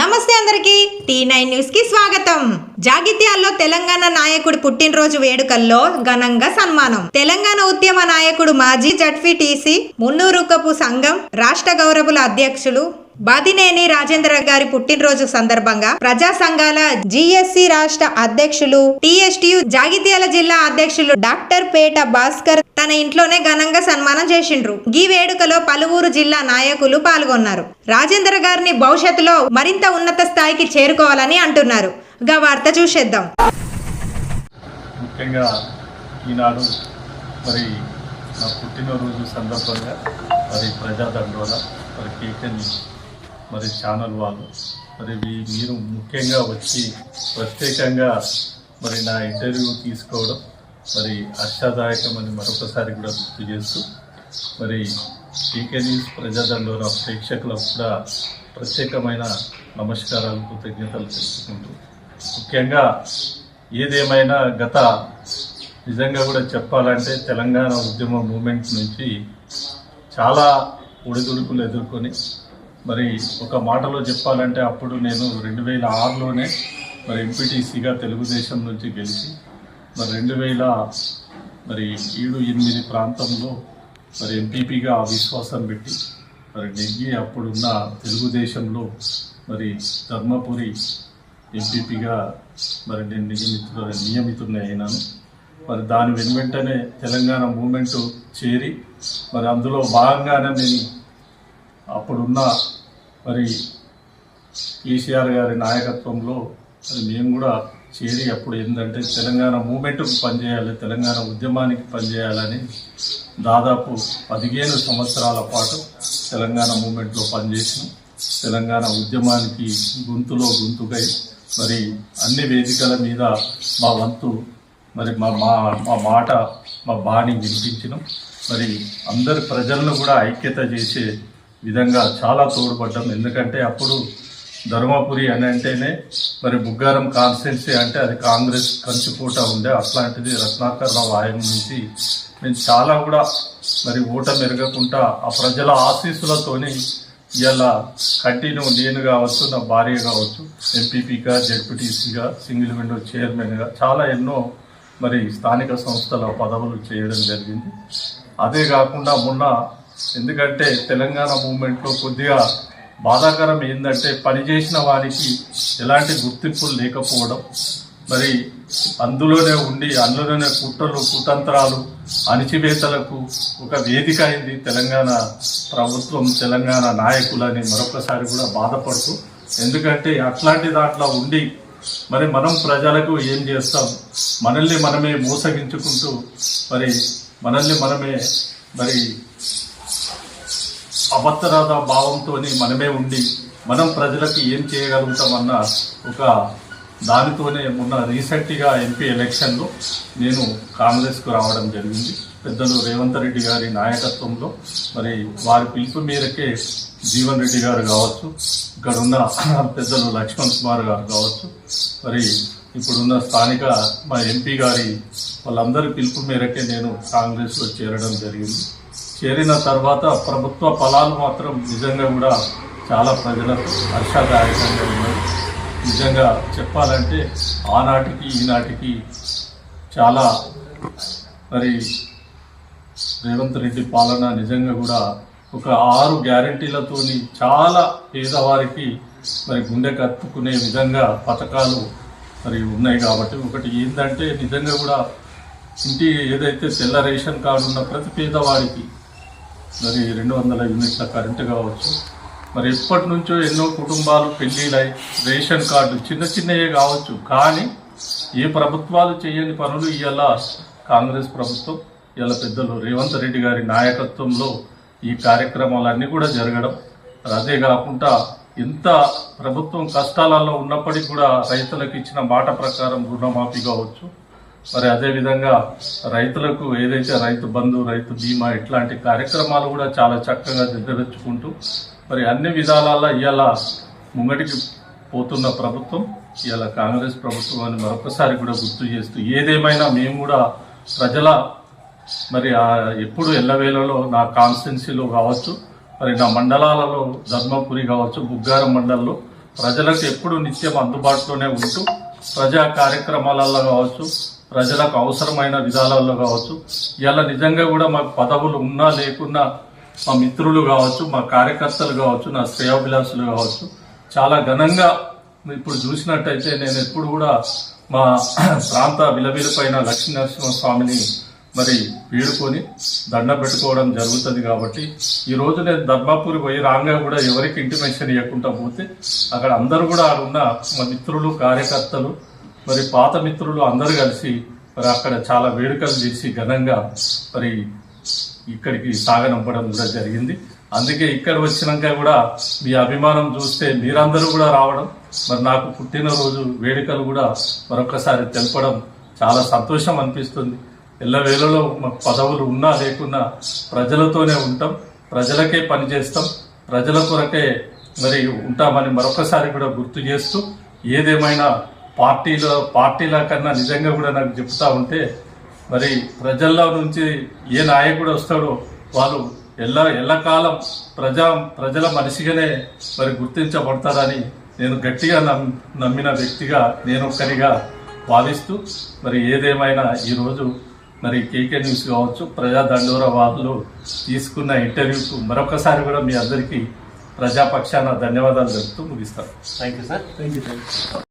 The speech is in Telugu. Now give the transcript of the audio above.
నమస్తే అందరికీ టీ నైన్ న్యూస్కి స్వాగతం. జాగిత్యాల్లో తెలంగాణ నాయకుడి పుట్టినరోజు వేడుకల్లో ఘనంగా సన్మానం. తెలంగాణ ఉద్యమ నాయకుడు మాజీ జడ్పీటీసీ మున్నూరుకపు సంఘం రాష్ట్ర గౌరవుల అధ్యక్షులు బాదినేని రాజేంద్ర గారి పుట్టినరోజు సందర్భంగా ప్రజా సంఘాల జిఎస్సి రాష్ట్ర అధ్యక్షులు టిఎస్టియు జాగిత్యాల జిల్లా అధ్యక్షులు డాక్టర్ పేట భాస్కర్ తన ఇంట్లోనే ఘనంగా సన్మానం చేసిండ్రు. ఈ వేడుకలో పలువురు జిల్లా నాయకులు పాల్గొన్నారు. రాజేంద్ర గారిని భవిష్యత్తులో మరింత ఉన్నత స్థాయికి చేరుకోవాలని అంటున్నారు. గా వార్త చూసేద్దాం. ముఖ్యంగా ఈనాడు మరి నా పుట్టినరోజు సందర్భంగా మరి ప్రజాదండోల మరి కేకన్ మరి ఛానల్ వాళ్ళు. మరి మీరు ముఖ్యంగా వచ్చి ప్రత్యేకంగా మరి నా ఇంటర్వ్యూ తీసుకోవడం మరి హర్షదాయకమని మరొకసారి కూడా గుర్తు చేస్తూ మరి టీకే న్యూస్ ప్రజాదండోల ప్రేక్షకులకు కూడా ప్రత్యేకమైన నమస్కారాలు కృతజ్ఞతలు తెలుసుకుంటూ ముఖ్యంగా ఏదేమైనా గత నిజంగా కూడా చెప్పాలంటే తెలంగాణ ఉద్యమ మూమెంట్ నుంచి చాలా ఒడిదుడుకులు ఎదుర్కొని మరి ఒక మాటలో చెప్పాలంటే అప్పుడు నేను రెండు వేల ఆరులోనే మరి ఎంపీటీసీగా తెలుగుదేశం నుంచి గెలిచి మరి రెండు వేల మరి ఏడు ఎనిమిది ప్రాంతంలో మరి ఎంపీపీగా విశ్వాసం పెట్టి మరి నెగ్గి అప్పుడున్న తెలుగుదేశంలో మరి ధర్మపురి ఎంపీపీగా మరి నేను నియమితు నియమితుడిని అయినాను. మరి దాని వెను వెంటనే తెలంగాణ మూమెంట్ చేరి మరి అందులో భాగంగానే నేను అప్పుడున్న మరి కేసీఆర్ గారి నాయకత్వంలో మరి మేము కూడా చేరి అప్పుడు ఏంటంటే తెలంగాణ మూమెంట్కు పనిచేయాలి తెలంగాణ ఉద్యమానికి పనిచేయాలని దాదాపు పదిహేను సంవత్సరాల పాటు తెలంగాణ మూమెంట్లో పనిచేసిన. తెలంగాణ ఉద్యమానికి గొంతులో గొంతుకై మరి అన్ని వేదికల మీద మా వంతు మరి మా మా మా మాట మా బాణి వినిపించడం మరి అందరి ప్రజలను కూడా ఐక్యత చేసే విధంగా చాలా తోడ్పడ్డాం. ఎందుకంటే అప్పుడు ధర్మపురి అని అంటేనే మరి బుగ్గారం కాన్స్టిట్యున్సీ అంటే అది కాంగ్రెస్ కంచుపూట ఉండే అట్లాంటిది రత్నాకర్ రావు ఆయన నుంచి నేను చాలా కూడా మరి ఊట మెరగకుండా ఆ ప్రజల ఆశీస్సులతోని ఇవాళ కంటిన్యూ నేను కావచ్చు నా భార్య కావచ్చు ఎంపీపీగా జెడ్పీటీసీగా సింగిల్ విండో చైర్మన్గా చాలా ఎన్నో మరి స్థానిక సంస్థల పదవులు చేయడం జరిగింది. అదే కాకుండా మొన్న ఎందుకంటే తెలంగాణ మూమెంట్లో కొద్దిగా బాధాకరం ఏంటంటే పనిచేసిన వారికి ఎలాంటి గుర్తింపులు లేకపోవడం. మరి అందులోనే ఉండి అందులోనే కుట్రలు కుతంత్రాలు అణిచివేతలకు ఒక వేదిక అయింది తెలంగాణ ప్రభుత్వం తెలంగాణ నాయకులని మరొకసారి కూడా బాధపడుతూ. ఎందుకంటే అట్లాంటి దాంట్లో ఉండి మరి మనం ప్రజలకు ఏం చేస్తాం? మనల్ని మనమే మోసగించుకుంటూ మరి మనల్ని మనమే మరి అభద్రత భావంతో మనమే ఉండి మనం ప్రజలకు ఏం చేయగలుగుతామన్న ఒక దానితోనే మొన్న రీసెంట్గా ఎంపీ ఎలక్షన్లో నేను కాంగ్రెస్కు రావడం జరిగింది. పెద్దలు రేవంత్ రెడ్డి గారి నాయకత్వంలో మరి వారి పిలుపు మేరకే జీవన్ రెడ్డి గారు కావచ్చు ఇక్కడ ఉన్న పెద్దలు లక్ష్మణ్ కుమార్ గారు కావచ్చు మరి ఇప్పుడున్న స్థానిక మా ఎంపీ గారి వాళ్ళందరి పిలుపు మేరకే నేను కాంగ్రెస్లో చేరడం జరిగింది. చేరిన తర్వాత ప్రభుత్వ ఫలాలు మాత్రం నిజంగా కూడా చాలా ప్రజలకు హర్షదాయకంగా ఉన్నాయి. నిజంగా చెప్పాలంటే ఆనాటికి ఈనాటికి చాలా మరి రేవంత్ రెడ్డి పాలన నిజంగా కూడా ఒక ఆరు గ్యారంటీలతోని చాలా పేదవారికి మరి గుండె కత్తుకునే విధంగా పథకాలు మరి ఉన్నాయి కాబట్టి ఒకటి ఏంటంటే నిజంగా కూడా ఇంటి ఏదైతే తెల్ల రేషన్ కార్డు ఉన్న ప్రతి పేదవాడికి మరి రెండు వందల యూనిట్ల కరెంటు కావచ్చు. మరి ఎప్పటి నుంచో ఎన్నో కుటుంబాలు పెళ్ళిలై రేషన్ కార్డు చిన్న చిన్నవే కావచ్చు. కానీ ఏ ప్రభుత్వాలు చేయని పనులు ఇవాళ కాంగ్రెస్ ప్రభుత్వం. ఇవాళ పెద్దలు రేవంత్ రెడ్డి గారి నాయకత్వంలో ఈ కార్యక్రమాలన్నీ కూడా జరగడం. అదే కాకుండా ఇంత ప్రభుత్వం కష్టాలలో ఉన్నప్పటికీ కూడా రైతులకు ఇచ్చిన మాట ప్రకారం రుణమాఫీ కావచ్చు. మరి అదేవిధంగా రైతులకు ఏదైతే రైతు బంధు రైతు బీమా ఇట్లాంటి కార్యక్రమాలు కూడా చాలా చక్కగా నిర్వహించుకుంటూ మరి అన్ని విధాలలో ఇవాళ ముంగటికి పోతున్న ప్రభుత్వం ఇవాళ కాంగ్రెస్ ప్రభుత్వం అని మరొకసారి కూడా గుర్తు చేస్తూ ఏదేమైనా మేము కూడా ప్రజల మరి ఎప్పుడు ఎల్లవేళలో నా కాన్స్టిట్యున్సీలో కావచ్చు మరి నా మండలాలలో ధర్మపురి కావచ్చు బుగ్గారం మండలంలో ప్రజలకు ఎప్పుడు నిత్యం అందుబాటులోనే ఉంటూ ప్రజా కార్యక్రమాలలో కావచ్చు ప్రజలకు అవసరమైన విధానాల్లో కావచ్చు ఇలా నిజంగా కూడా మాకు పదవులు ఉన్నా లేకున్నా మా మిత్రులు కావచ్చు మా కార్యకర్తలు కావచ్చు నా శ్రేయోభిలాషులు కావచ్చు చాలా ఘనంగా ఇప్పుడు చూసినట్టయితే నేను ఎప్పుడు కూడా మా ప్రాంత విలవిలపైన లక్ష్మీ నరసింహస్వామిని మరి వేడుకొని దండ పెట్టుకోవడం జరుగుతుంది కాబట్టి ఈ రోజు నేను ధర్మాపూర్ పోయి రాగా కూడా ఎవరికి ఇంటిమేషన్ ఇవ్వకుండా పోతే అక్కడ అందరూ కూడా ఆడ ఉన్న మా మిత్రులు కార్యకర్తలు మరి పాత మిత్రులు అందరూ కలిసి మరి అక్కడ చాలా వేడుకలు చేసి ఘనంగా మరి ఇక్కడికి సాగనంపడం కూడా జరిగింది. అందుకే ఇక్కడ వచ్చినాక కూడా మీ అభిమానం చూస్తే మీరందరూ కూడా రావడం మరి నాకు పుట్టినరోజు వేడుకలు కూడా మరొకసారి తెలపడం చాలా సంతోషం అనిపిస్తుంది. ఎల్లవేళలో మాకు పదవులు ఉన్నా లేకున్నా ప్రజలతోనే ఉంటాం ప్రజలకే పనిచేస్తాం ప్రజల కొరకే మరి ఉంటామని మరొకసారి కూడా గుర్తు చేస్తూ ఏదేమైనా పార్టీలో పార్టీల కన్నా నిజంగా కూడా నాకు చెప్తా ఉంటే మరి ప్రజల్లో నుంచి ఏ నాయకుడు వస్తాడో వాళ్ళు ఎల్ల ఎల్లకాలం ప్రజా ప్రజల మనిషిగానే మరి గుర్తించబడతారని నేను గట్టిగా నమ్ నమ్మిన వ్యక్తిగా నేను ఒక్కరిగా భావిస్తూ మరి ఏదేమైనా ఈరోజు మరి కేకే న్యూస్ కావచ్చు ప్రజా దండోర వాళ్ళు తీసుకున్న ఇంటర్వ్యూకు మరొకసారి కూడా మీ అందరికీ ప్రజాపక్షాన ధన్యవాదాలు చెప్తూ ముగిస్తాను. Thank you sir.